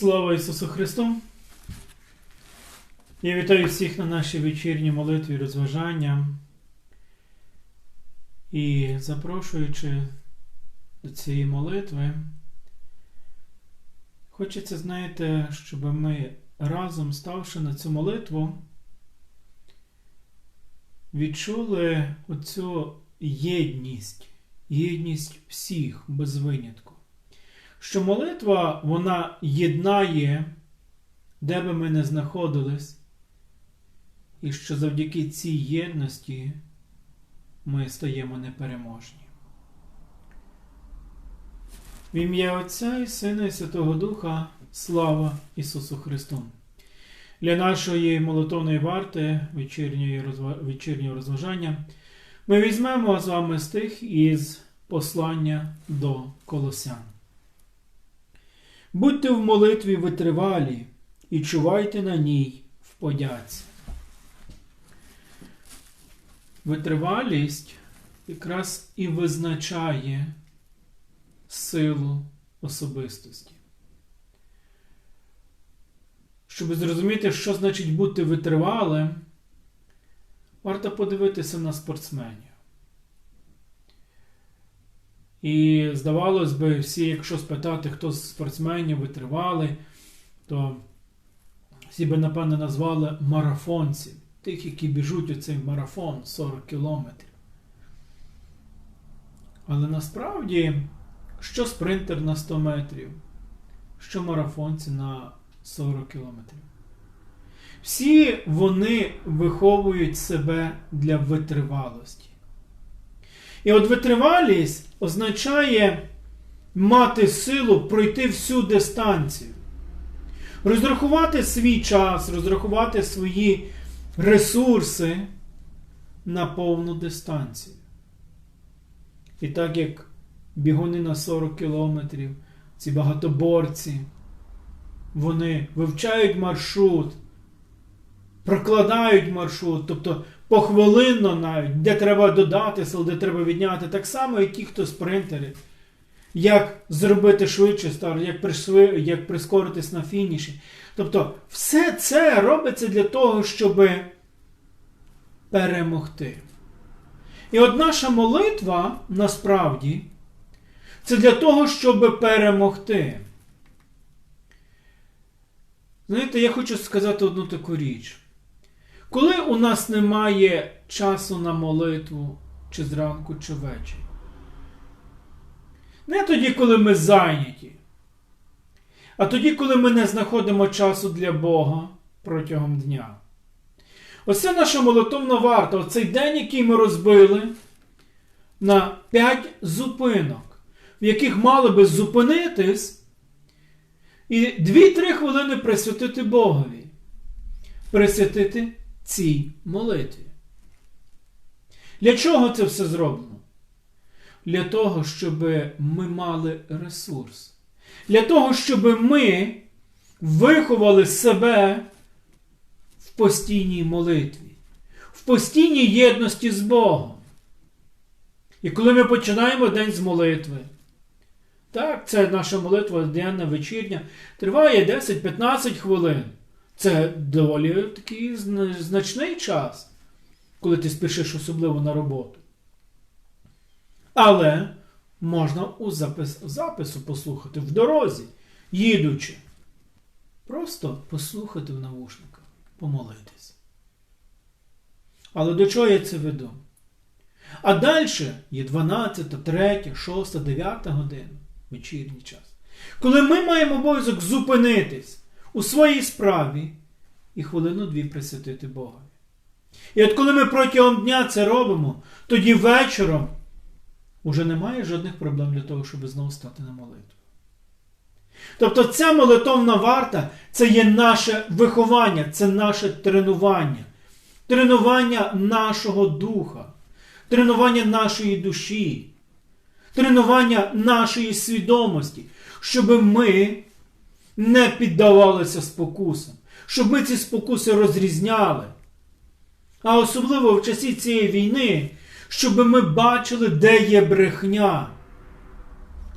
Слава Ісусу Христу! Я вітаю всіх на нашій вечірній молитві розважання і запрошуючи до цієї молитви, хочеться, знаєте, щоб ми разом ставши на цю молитву, відчули оцю єдність, єдність всіх без винятку що молитва вона єднає, де би ми не знаходились, і що завдяки цій єдності ми стаємо непереможні. В ім'я Отця і Сина і Святого Духа слава Ісусу Христу! Для нашої молитовної варти вечірнього розважання ми візьмемо з вами стих із послання до Колосян. Будьте в молитві витривалі і чувайте на ній в подяці. Витривалість якраз і визначає силу особистості. Щоб зрозуміти, що значить бути витривалим, варто подивитися на спортсменів. І здавалось би, всі, якщо спитати, хто з спортсменів витривали, то всі би, напевно, назвали марафонців, тих, які біжуть у цей марафон 40 кілометрів. Але насправді, що спринтер на 100 метрів, що марафонці на 40 кілометрів. Всі вони виховують себе для витривалості. І от витривалість означає мати силу пройти всю дистанцію, розрахувати свій час, розрахувати свої ресурси на повну дистанцію. І так як бігуни на 40 кілометрів, ці багатоборці, вони вивчають маршрут, прокладають маршрут, тобто похвилинно навіть, де треба додати сил, де треба відняти, так само, і ті, хто спринтери. Як зробити швидше старт, як, пришви, як прискоритись на фініші. Тобто, все це робиться для того, щоб перемогти. І от наша молитва насправді це для того, щоб перемогти. Знаєте, я хочу сказати одну таку річ. Коли у нас немає часу на молитву, чи зранку, чи ввечері. Не тоді, коли ми зайняті, а тоді, коли ми не знаходимо часу для Бога протягом дня. Оце наша молитовна варта, оцей день, який ми розбили на 5 зупинок, в яких мали би зупинитись і 2-3 хвилини присвятити Богові. Присвятити цій молитві. Для чого це все зроблено? Для того, щоб ми мали ресурс. Для того, щоб ми виховали себе в постійній молитві, в постійній єдності з Богом. І коли ми починаємо день з молитви, так, це наша молитва денна вечірня, триває 10-15 хвилин. Це доволі такий значний час, коли ти спішиш особливо на роботу. Але можна у запис, запису послухати в дорозі, їдучи. Просто послухати в навушниках, помолитись. Але до чого я це веду? А далі є 12, 3, 6, 9 година вечірній час. Коли ми маємо обов'язок зупинитись у своїй справі і хвилину-дві присвятити Богові. І от коли ми протягом дня це робимо, тоді вечором уже немає жодних проблем для того, щоб знову стати на молитву. Тобто ця молитовна варта це є наше виховання, це наше тренування, тренування нашого духа, тренування нашої душі, тренування нашої свідомості, щоб ми не піддавалися спокусам, щоб ми ці спокуси розрізняли. А особливо в часі цієї війни, щоб ми бачили, де є брехня.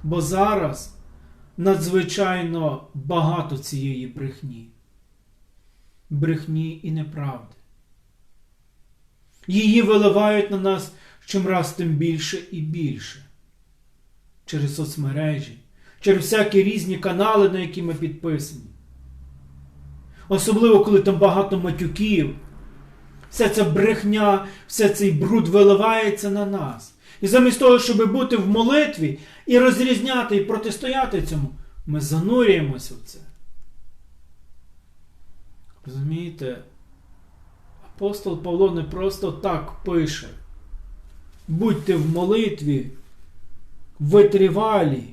Бо зараз надзвичайно багато цієї брехні. Брехні і неправди. Її виливають на нас чимраз тим більше і більше. Через соцмережі, через всякі різні канали, на які ми підписані. Особливо, коли там багато матюків. Вся ця брехня, все цей бруд виливається на нас. І замість того, щоб бути в молитві і розрізняти і протистояти цьому, ми занурюємося в це. Розумієте? Апостол Павло не просто так пише. Будьте в молитві, витривалі.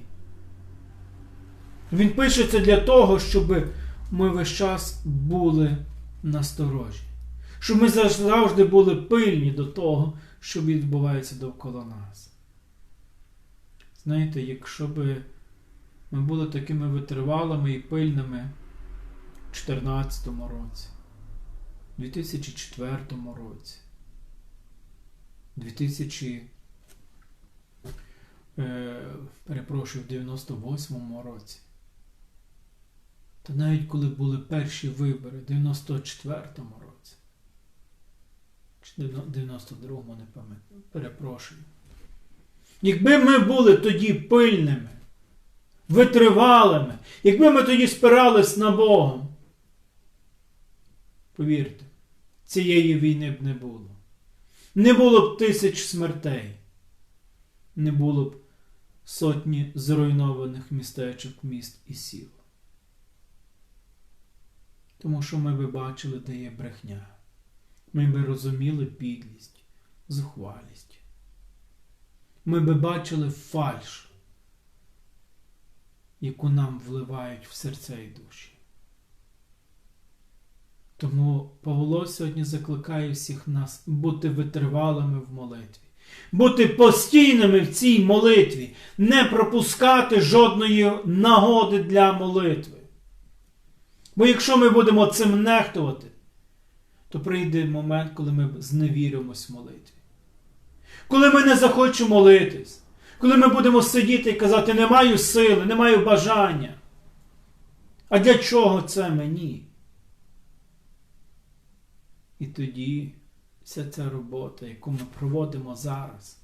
Він пише це для того, щоб ми весь час були насторожі. Щоб ми завжди були пильні до того, що відбувається довкола нас. Знаєте, якщо б ми були такими витривалими і пильними в 2014 році, 2004 році, 2000, е, перепрошую, в 98 році, та навіть коли були перші вибори в 94-му році, чи 92-му, не пам'ятаю, перепрошую. Якби ми були тоді пильними, витривалими, якби ми тоді спирались на Богом, повірте, цієї війни б не було. Не було б тисяч смертей, не було б сотні зруйнованих містечок, міст і сіл. Тому що ми би бачили, де є брехня. Ми би розуміли підлість, зухвалість. Ми би бачили фальш, яку нам вливають в серця і душі. Тому Павло сьогодні закликає всіх нас бути витривалими в молитві, бути постійними в цій молитві, не пропускати жодної нагоди для молитви. Бо якщо ми будемо цим нехтувати, то прийде момент, коли ми зневіримось в молитві. Коли ми не захочемо молитись, коли ми будемо сидіти і казати, не маю сили, не маю бажання. А для чого це мені? І тоді вся ця робота, яку ми проводимо зараз,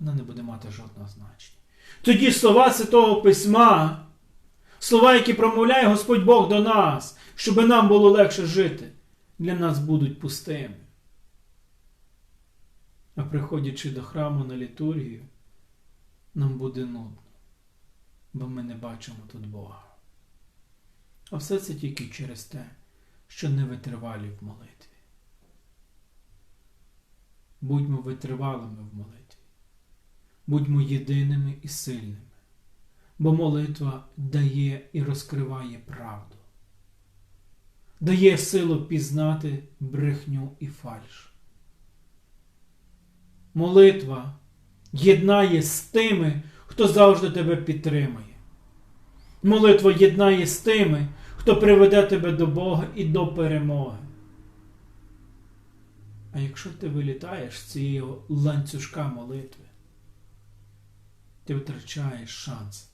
вона не буде мати жодного значення. Тоді слова Святого Письма, слова, які промовляє Господь Бог до нас, щоб нам було легше жити, для нас будуть пустими. А приходячи до храму на літургію, нам буде нудно, бо ми не бачимо тут Бога. А все це тільки через те, що не витривалі в молитві. Будьмо витривалими в молитві, будьмо єдиними і сильними, бо молитва дає і розкриває правду, дає силу пізнати брехню і фальш. Молитва єднає з тими, хто завжди тебе підтримує. Молитва єднає з тими, хто приведе тебе до Бога і до перемоги. А якщо ти вилітаєш з цієї ланцюжка молитви, ти втрачаєш шанс.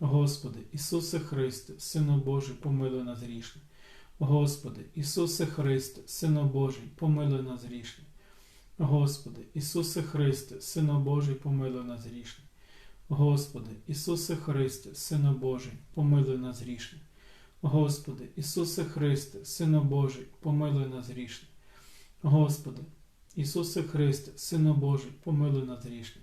Господи, Ісусе Христе, Сину Божий, помилуй нас грішні. Господи, Ісусе Христе, Сину Божий, помилуй нас грішні. Господи, Ісусе Христе, Сину Божий, помилуй нас грішні. Господи, Ісусе Христе, Сину Божий, помилуй нас грішні. Господи, Ісусе Христе, Сину Божий, помилуй нас грішні. Господи, Ісусе Христе, Сину Божий, помилуй нас грішні.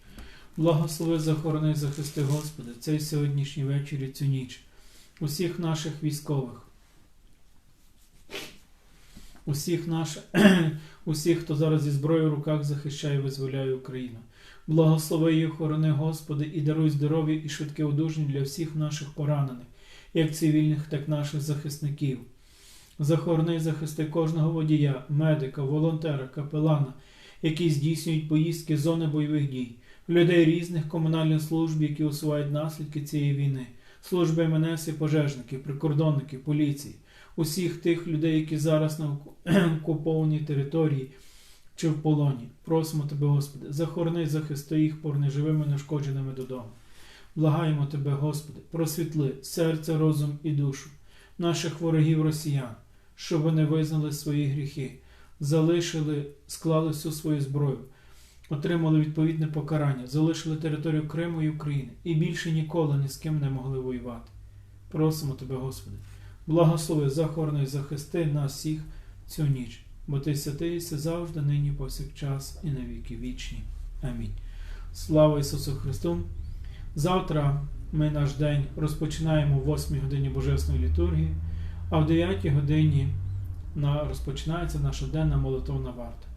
Благослови, захорони, захисти, Господи, цей сьогоднішній вечір і цю ніч, усіх наших військових, усіх наших, усіх, хто зараз зі зброєю в руках захищає і визволяє Україну. Благослови і охорони, Господи, і даруй здоров'я і швидке одужання для всіх наших поранених, як цивільних, так і наших захисників. Захорони захисти кожного водія, медика, волонтера, капелана, які здійснюють поїздки зони бойових дій, людей різних комунальних служб, які усувають наслідки цієї війни, служби МНС і пожежників, прикордонників, поліції, усіх тих людей, які зараз на окупованій території чи в полоні. Просимо Тебе, Господи, захорони, захисти їх, порни живими, нешкодженими додому. Благаємо Тебе, Господи, просвітли серце, розум і душу наших ворогів росіян, щоб вони визнали свої гріхи, залишили, склали всю свою зброю, отримали відповідне покарання, залишили територію Криму і України і більше ніколи ні з ким не могли воювати. Просимо Тебе, Господи, благослови, захорони, захисти нас всіх цю ніч, бо Ти святий єси завжди, нині, повсякчас і на віки вічні. Амінь. Слава Ісусу Христу! Завтра ми наш день розпочинаємо в 8 годині Божественної літургії, а в 9 годині на, розпочинається наша денна молитовна варта.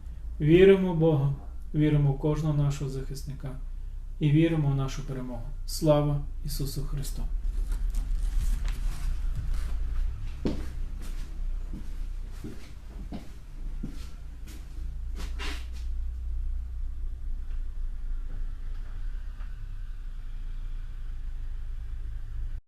Віримо в Бога, віримо в кожного нашого захисника і віримо в нашу перемогу. Слава Ісусу Христу!